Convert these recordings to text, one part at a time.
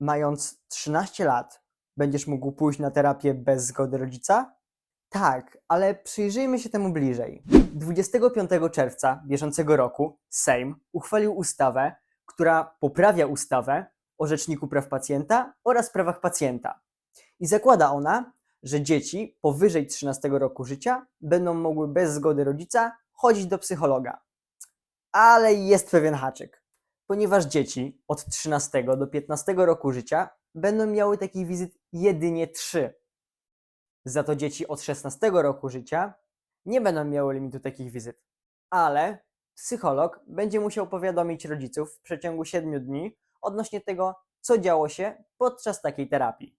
mając 13 lat, będziesz mógł pójść na terapię bez zgody rodzica? Tak, ale przyjrzyjmy się temu bliżej. 25 czerwca bieżącego roku Sejm uchwalił ustawę, która poprawia ustawę o Rzeczniku Praw Pacjenta oraz prawach pacjenta. I zakłada ona, że dzieci powyżej 13 roku życia będą mogły bez zgody rodzica chodzić do psychologa. Ale jest pewien haczyk, ponieważ dzieci od 13 do 15 roku życia będą miały takich wizyt jedynie 3. Za to dzieci od 16 roku życia nie będą miały limitu takich wizyt. Ale psycholog będzie musiał powiadomić rodziców w przeciągu 7 dni odnośnie tego, co działo się podczas takiej terapii.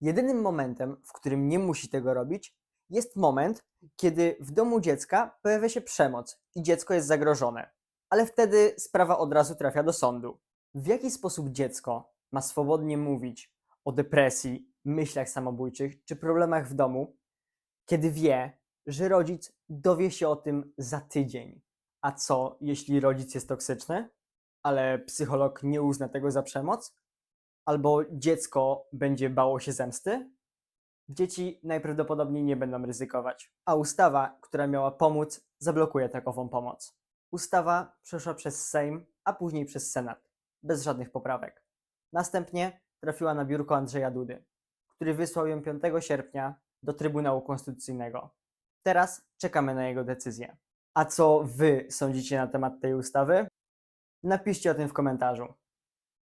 Jedynym momentem, w którym nie musi tego robić, jest moment, kiedy w domu dziecka pojawia się przemoc i dziecko jest zagrożone. Ale wtedy sprawa od razu trafia do sądu. W jaki sposób dziecko ma swobodnie mówić o depresji, myślach samobójczych czy problemach w domu, kiedy wie, że rodzic dowie się o tym za tydzień? A co, jeśli rodzic jest toksyczny, ale psycholog nie uzna tego za przemoc? Albo dziecko będzie bało się zemsty? Dzieci najprawdopodobniej nie będą ryzykować, a ustawa, która miała pomóc, zablokuje takową pomoc. Ustawa przeszła przez Sejm, a później przez Senat, bez żadnych poprawek. Następnie trafiła na biurko Andrzeja Dudy, który wysłał ją 5 sierpnia do Trybunału Konstytucyjnego. Teraz czekamy na jego decyzję. A co wy sądzicie na temat tej ustawy? Napiszcie o tym w komentarzu.